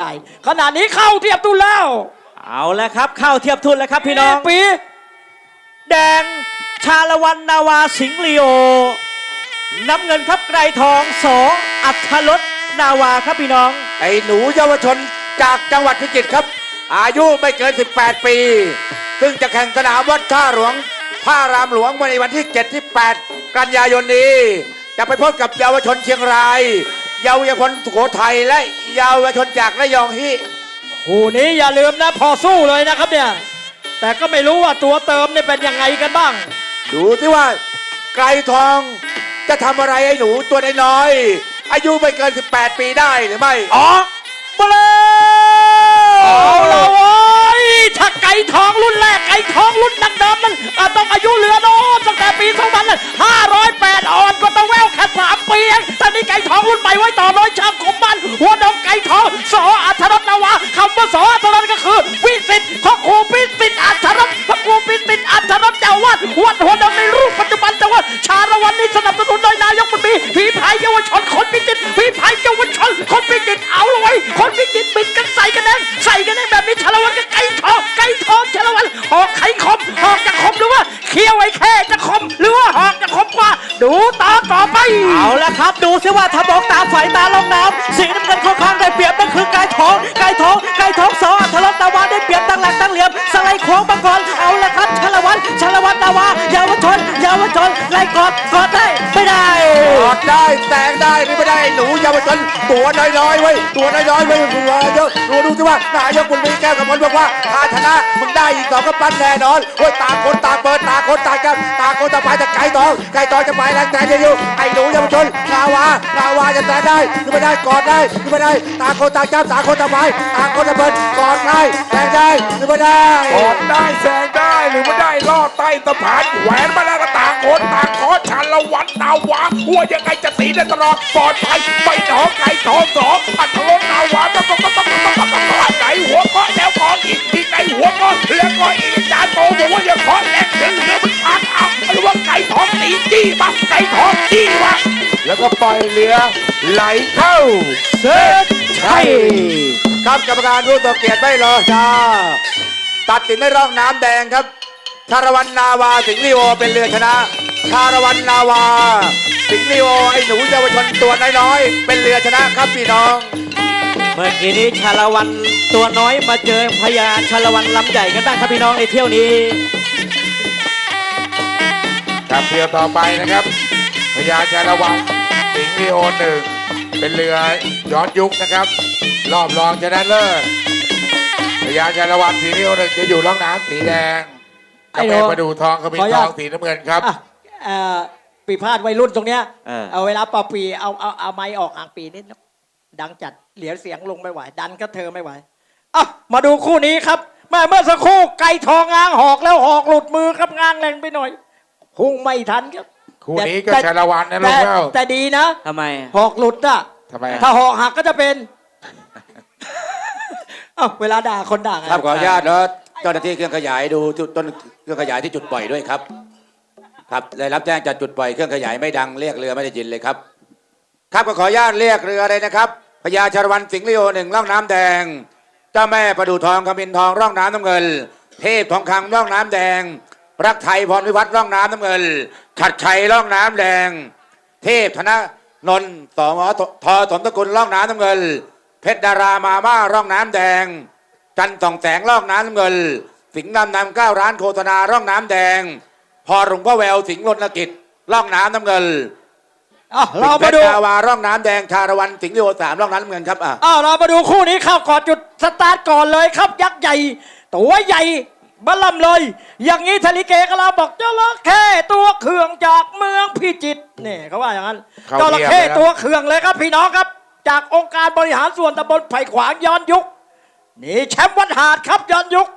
ได้ขณะนี้เข้าเทียบตุนแล้วเอาแล้วครับเข้าเทียบทุนแล้วครับพี่น้อง ปี แดงชาละวันนาวาสิงห์ลีโอ น้ำเงินครับไกรทองสออัธรสนาวาครับพี่น้อง ไอ้หนูเยาวชนจากจังหวัดพิจิตรครับ อายุไม่เกิน 18 ปี ซึ่งจะแข่งสนามวัดท่าหลวงพระรามหลวงในวันที่ 7 ที่ 8 กันยายนนี้ จะไปพบกับเยาวชนเชียงราย เยาวชนสุโขทัยและเยาวชนจากระยองฮิคู่นี้อย่าลืมนะพอสู้เลยนะครับเนี่ย แต่ก็ไม่รู้ว่าตัวเติมเนี่ยเป็นยังไงกันบ้าง ดูสิว่าไกรทองจะทำอะไรไอ้หนูตัวน้อยๆอายุไม่เกิน 18 ปีได้หรือไม่ออ ทองรุ่นแรกไก่ทองรุ่นดังเดิมนั้นต้องอายุเหลือโน้นตั้งแต่ปี200508อ่อนก็ต้องแววแค่สามปีเองต่นี่ไก่ทองรุ่นใหม่ไว้ต่อร้อยชางของมันหัวดองไก่ทองสออัธรสนาวาคำว่าสออัธรสก็คือ วิสิทธิ์ของครูพิสิทธิ์อัธรสพระครูพิสิทธิ์อัธรสเจ้าวัดวัดหัวดองในรูปปัจจุบันจังหวัดชาละวันนี้สนับสนุนโดยนายกมันมีผีพายเยาวชนคนพิจิตผีพายเยาวชนคนพิจิตเอาเลยเว้คนพิจิตบิดกันใส่กันเองใส่กันเองแบบนี้ชาละวันก็ไก่ทองไก่ คี้ยวไอ้แค่จะคม หรือว่าหอกจะคมกว่า ดูต่อต่อไป เอาละครับ ดูสิว่าถ้ามองตาฝ่ายตาลงน้ำสีน้ำเงินค่อนข้างได้เปรียบนั่นคือกายทองไก่ทองไก่ทอง ตั้งหลักตั้งเหลี่ยมสไลด์โค้งมาก่อนเอาละครับชลวันชลวันนาวาเยาวชนเยาวชนไล่กอดกอดได้ไม่ได้กอดได้แตงได้นี่ไม่ได้ไอ้หนูเยาวชนตัวน้อยๆไว้ยตัวน้อยๆไว้ยตัวเยอะดูดูสิว่านายกบุญมีแก้วกับพลบอกว่าถ้าชนะมึงได้อีกสองก็ปั้นแน่นอนโอ้ยต่างคนต่างเปิดต่างคนต่างกันต่างคนต่างไปแต่ไก่ทองไก่ทองจะไปแรงแตงอยู่ไอ้หนูเยาวชนนาวานาวาจะแตงได้หรือไม่ได้กอดได้หรือไม่ได้ต่างคนต่างจับต่างคนต่างไปต่างคนต่างเปิดกอดได้แตงได้หรือไม่ได้กอดได้แซงได้หรือไม่ได้ลอดใต้สะพานแหวนมาแล้วก็ต่างคนต่างขอชันละวันนาวาหัวยังไงจะตีได้ตลอดปลอดภัยไม่หนอไก่ทองสองอัตลดนาวาต้องต้องต้องต้องต้องต้องต้องไหนหัวก็แล้วขออีกอีกไหนหัวก็แล้วก็อีกจานโตบอกว่าอย่าขอแรงเสียงเหลือมันพังเอาหรือว่าไก่ทองตีจี้มาไก่ทองจี้มาแล้วก็ปล่อยเรือไหลเข้าเซตชัยครับกรรมการผู้ทรงเกียรติไม่รอช้า ตัดสินในร่องน้ำแดงครับ ชาละวันนาวาสิงห์ลีโอเป็นเรือชนะ ชาละวันนาวา สิงห์ลีโอไอ้หนูเยาวชนตัวน้อยๆเป็นเรือชนะครับพี่น้อง เมื่อกี้นี้ชาละวันตัวน้อยมาเจอพญาชาละวันลำใหญ่กันบ้างครับพี่น้องในเที่ยวนี้ครับเที่ยวต่อไปนะครับพญาชาละวันสิงห์ลีโอหนึ่งเป็นเรือย้อนยุคนะครับ รอบรองชนะเลิศ พญาชาละวันสิงห์ลีโอหนึ่งจะอยู่ร่องน้ำสีแดงไอ้กับโหแม่ประดูทองเขามีขออนุทญาอตงสีน้ำเงินครับ อะเอ่อปีพาดวัยรุ่นตรงเนี้ยเออ เอาเวลาเป่าปีเอาเอาเอาไม้ออกอ่างปีนิดนะดังจัดเหลียวเสียงลงไม่ไหว ดันก็เธอไม่ไหวอะมาดูคู่นี้ครับแม่เมื่อสักครู่ไก่ทองง้างหอกแล้วหอกหลุดมือครับง้างแรงไปหน่อยพุ่งไม่ทันครับคู่นี้ก็แต่ชาละวันนะลูแต่กเจ้าแต่ดีนะ ทำไม หอกหลุดอะทำไมอะ ถ้าหอกหักก็จะเป็นเอ้าเวลาด่าคนด่าไงครับขออนุญาตเนาะเจ้าหน้าที่เครื่องขยายดูจุดต้นเครื่องขยายที่จุดปล่อยด้วยครับ ครับได้รับแจ้งจากจุดปล่อยเครื่องขยายไม่ดังเรียกเรือไม่ได้ยินเลยครับ ครับก็ขออนุญาตเรียกเรือเลยนะครับพญาชาละวันสิงห์ลีโอหนึ่งร่องน้ำแดง เจ้าแม่ประดูทองคำมินทองร่องน้ำน้ำเงิน เทพทองคำร่องน้ำแดง รักไทยพรวิวัฒน์ร่องน้ำน้ำเงินขัดชัยร่องน้ำแดง เทพธนนนท์สมทอสมตกุลร่องน้ำน้ำเงิน เพชรดารามาม่าร่องน้ำแดง จันทร์ส่องแสงร่องน้ำน้ำเงิน สิงห์ดำนำเก้าร้านโฆษณาร่องน้ำแดง พอหลวงพ่อแววสิงห์รณกิจร่องน้ำน้ำเงินอะเราเรามามาดูดูดาวาร่องน้ำแดงชาละวันสิงห์ลีโอสามร่องน้ำน้ำเงินครับอะอ้าวเรามาดูคู่นี้เข้าก่อนจุดสตาร์ทก่อนเลยครับยักษ์ใหญ่ ตัวใหญ่บัลลัมเลย อย่างนี้ทะลิเกก็เราบอกเจ้าละเข้ตัวเคืองจากเมืองพิจิตรนี่เขาว่าอย่างนั้นเขาเจ้าละเทียบเข้เลยนะตัวเคืองเลยครับพี่น้องครับ จากองค์การบริหารส่วนตำบลไผ่ขวางย้อนยุคนี่แชมป์วัดหาดครับย้อนยุค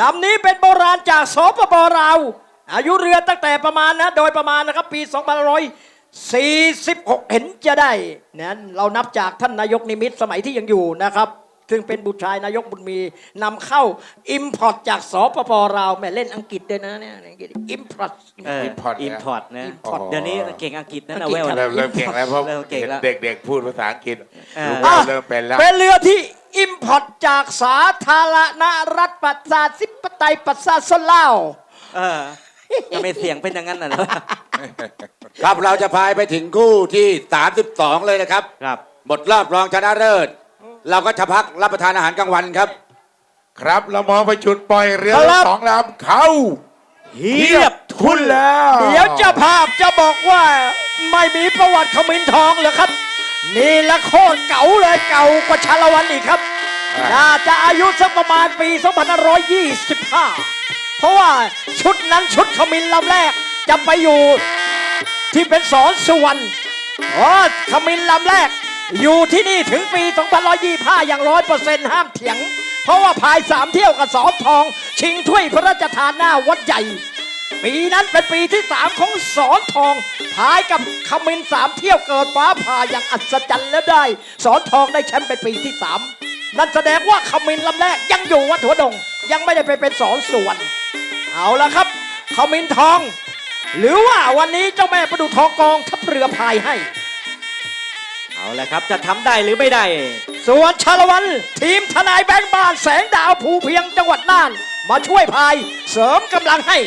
ลำนี้เป็นโบราณจากสปปลาวอายุเรือตั้งแต่ประมาณนะ โดยประมาณนะครับปี2546 เห็นจะได้นั้นเรานับจากท่านนายกนิมิตรสมัยที่ยังอยู่นะครับ ซึ่งเป็นบุตรชายนายกบุญมีนำเข้าอิมพอร์ตจากสปปลาวแม่เล่นอังกฤษด้วยนะเนี่ยอิมพอร์ตเออ Import อิมพอร์ตนะ Import เดี๋ยวนี้เก่งอังกฤษนั่นอันะงกฤษเวลครับเริ่มเริ่มเก่งแล้วเพราะเริ่มเก่งแล้ว เด็กๆพูดภาษาอังกฤษอ่าลูกเราเริ่มเป็นแล้ว เป็นเรือที่คอตจากสาธารณรัฐประชาธิปไตยประชาชนลาว เออทำไมเสียงเป็นอย่างนั้นน่ะ ครับเราจะพายไปถึงคู่ที่ 32 เลยนะครับ ครับ หมดรอบรองชนะเลิศ เราก็จะพักรับประทานอาหารกลางวันครับ ครับ เรามองไปจุดปล่อยเรือครับ สองลำเข้าเทียบทุนแล้ว เดี๋ยวเจ้าภาพจะบอกว่าไม่มีประวัติขมิ้นทองเหรอครับ นี่ละโคตรเก่าเลยเก่ากว่าชาละวันอีกครับน่าจะอายุสักประมาณปี 2525 เพราะว่าชุดนั้นชุดขมิ้นลำแรกจะไปอยู่ที่เป็นสอนสุวรรณอ๋อขมิ้นลำแรก อยู่ที่นี่ถึงปี2525 อย่างร้อยเปอร์เซ็นต์ห้ามเถียง เพราะว่าพายสามเที่ยวกับสอนทอง ชิงถ้วยพระราชทานหน้าวัดใหญ่ ปีนั้นเป็นปีที่สามของสอนทองพายกับขมินสามเที่ยวเกิดฟ้าผ่าอย่างอัศจรรย์และได้ สอนทองได้แชมป์เป็นปีที่สามนั่นแสดงว่าขมินลำแรกยังอยู่วัดหัวดง ยังไม่ได้ไปเป็นสอนส่วน เอาละครับขมินทอง หรือว่าวันนี้เจ้าแม่ประดูทองกองทัพเรือพายให้ เอาละครับจะทำได้หรือไม่ได้ส่วนชาละวัน ทีมทนายแบงค์บานแสงดาวภูเพียงจังหวัดน่าน มาช่วยพายเสริมกำลังให้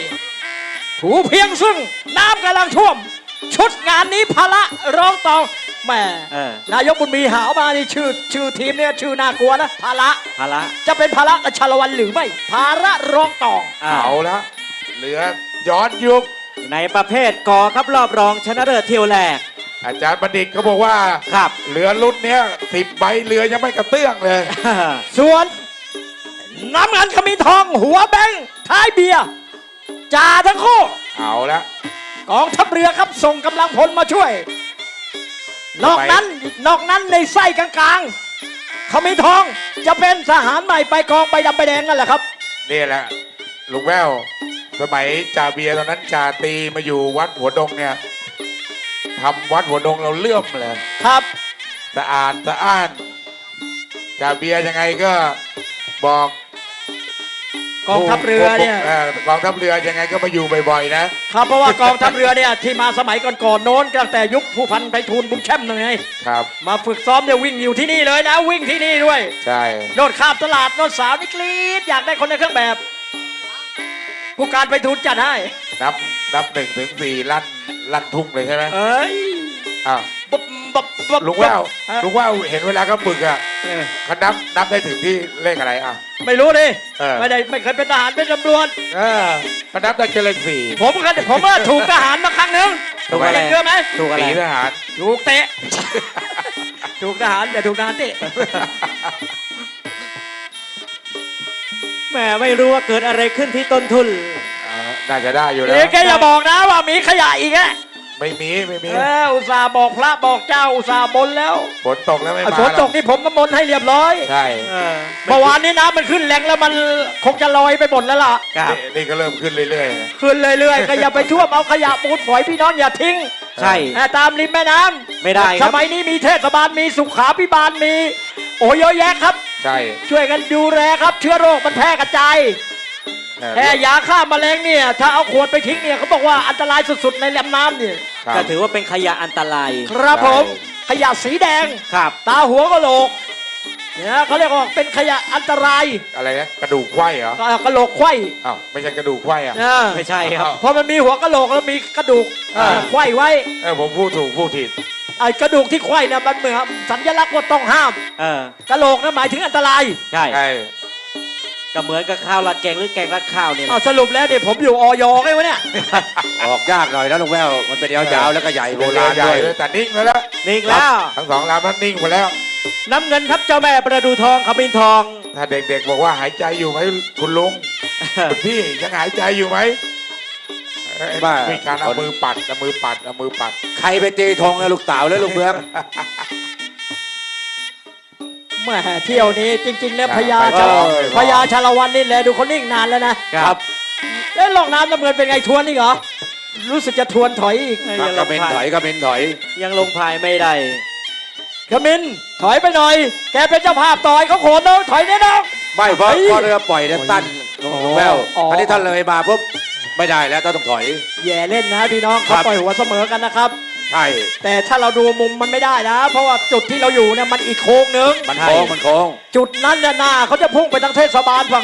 ภูเพียงซึ่งน้ำกำลังท่วม ชุดงานนี้ภาระร้องตองแหม่เออนายกบุญมีหาวมานี่ชื่อชื่อทีมเนี่ยชื่อน่ากลัวนะภาระภาระจะเป็นภาระกับชาละวันหรือไม่ ภาระร้องตอง อ้าเอาวละเรือย้อนยุคในประเภทกอครับรอบรองชนะเลิศเที่ยวแรก อาจารย์บัณฑิตเขาบอกว่าครับ เรือรุ่นเนี้ยสิบใบเรือยังไม่กระเตื้องเลย ส่วน น้ำเงินขมีทองหัวแบงค์ท้ายเบียร์จ่าทั้งคู่ เอาละกองทัพเรือครับส่งกำลังพลมาช่วย นอกนั้นนอกนั้นในไส้กลางๆเขามีทองจะเป็นทหารใหม่ไปกองใบดำใบแดงนั่นแหละครับนี่แหละลุงแววสมัยจ่าเบียร์ตอนนั้นจ่าตีมาอยู่วัดหัวดงเนี่ย ทำวัดหัวดงเราเลื่อมเลยครับสะอาดสะอ้านจ่าเบียร์ยังไงก็บอกกองทัพเรือเนี่ยกองทัพเรือยังไงก็มาอยู่บ่อยๆนะครับเพราะว่ากองทัพเรือเนี่ยที่มาสมัยก่อนๆโน้นตั้งแต่ยุคผู้พันไปทูลบุญแช่มเลยไงครับ มาฝึกซ้อมเนี่ยวิ่งอยู่ที่นี่เลยนะวิ่งที่นี่ด้วย ใช่โนดข้ามตลาดโนดสาวนี่กรี๊ดอยากได้คนในเครื่องแบบ ผู้การไปทูลจัดให้นับนับหนึ่งถึงสี่ลั่น ลั่นทุ่งเลยใช่ไหมเอ้ยอ้าวบ๊บบ๊บบ๊บลุงแววฮะลุงแววเห็นเวลาเขาฝึกอะเออเขานับนับได้ถึงที่เลขอะไรอะ ไม่รู้ดิเออไม่ได้ไม่เคยเป็นทหารเป็นตำรวจเออเขานับได้แค่เลขสี่ผมก็ผมว่าถูกทหารมาครั้งหนึ่งถูกอะไรเชื่อไหมถูกอะไรสีทหารถูกเตะ ถูกทหารแต่ถูกทหารเตะแหมไม่รู้ว่าเกิดอะไรขึ้นที่ต้นทุนอ่า น่าจะได้อยู่แล้เอ๊ะวแกอย่าบอกนะว่ามีขยะอีกอะไม่มีไม่มีเอออุตส่าห์บอกพระบอกเจ้าอุตส่าห์บนแล้วฝนตกแล้วไม่ไอ้มาฝนตกหรอนี่ผมก็มนต์ให้เรียบร้อยใช่เออเมื่อวานนี้น้ำมันขึ้นแรงแล้วมันคงจะลอยไปหมดแล้วล่ะครับนี่นี่ก็เริ่มขึ้นเรื่อยๆนะขึ้นเรื่อยๆก็อย่าไปท่วมเอาขยะปูนฝอยพี่น้องอย่าทิ้งใช่เออตามริมแม่น้ำไม่ได้คสรับมัยนี้มีเทศบาลมีสุขาพิบาลมี โอ้เยอะแยะครับ ใช่ช่วยกันดูแลครับ เชื้อโรคมันแพร่กระจายเออ แค่ยาฆ่าแมลงเนี่ย ถ้าเอาขวดไปทิ้งเนี่ยเขาบอกว่าอันตรายสุดๆในลำน้ำเนี่ยครับก็ถือว่าเป็นขยะอันตราย ครับผมขยะสีแดงครับ ตาหัวกะโหลกเนี่ยเขาเรียกว่าเป็นขยะอันตรายอะไรนะกระดูกไขว้เหรอก็กะโหลกไขว้อ้าวไม่ใช่กระดูกไขว้อะนะไม่ใช่ครับเพราะมันมีหัวกะโหลกแล้วมีกระดูกอ่าเอ่อไขว้ไว้เออผมพูดถูกพูดผิดไอ้กระดูกที่ไขว้เนี่ยมันเหมือนสัญลักษณ์ว่าต้องห้ามเออกะโหลกนะหมายถึงอันตรายใช่ใช่ ก็เหมือนกับข้าวราดแกงหรือแกงราดข้าวเนี่ยอ้าวสรุปแล้วเนี่ยผมอยู่ออยไงวะเนี่ย ออกยากหน่อยนะลุงแววมันเป็นยาวๆแล้วก็ใหญ่โบราณใหญ่ด้วย เลยแต่นิ่งไปแล้วนิ่งแล้ว ทั้งสองลำนั้นนิ่งไปแล้ว น้ำเงินครับเจ้าแม่ประดูทองขมิ้นทอง ถ้าเด็กๆบอกว่าหายใจอยู่ไหมคุณลุง คุณพี่ยังหายใจอยู่ไหมเอ้ยบ้ามีการเอามือปัดเอามือปัดเอามือปัด ใครไปตีธงนะลูกสาวและลูกเมือง แหม่เที่ยวนี้จริง ๆ แล้วครับพญาไปชาต่อไปต่อ พญาชาละวันนี่แหละดูเขานิ่งนานแล้วนะครับเล่นลองน้ำน้ำเงินเป็นไงทวนนี่เหรอรู้สึกจะทวนถอยอีกเอ้ยครับยังก็ลงเป็นพายถอยก็เป็นถอย ยังลงพายไม่ได้ ขมินถอยไปหน่อย แกเป็นเจ้าภาพต่อยเขาโขนน้องถอยแน่น้อง ไม่เพราะเฮ้ยเพราะเรือปล่อยเนี่ยสั้นลุงแววอ๋ออันนี้ท่านเลยมาปุ๊บไม่ได้แล้วต้องถอย แย่เล่นนะพี่น้องครัเขาบ ปล่อยหัวเสมอกันนะครับ ใช่ แต่ถ้าเราดูมุมมันไม่ได้นะ เพราะว่าจุดที่เราอยู่เนี่ยมันอีกโค้งนึงมันโค้งมันโค้ง จุดนั้นเนี่ยหน้าเขาจะพุ่งไปทางเทศบาลฝั่งโน้น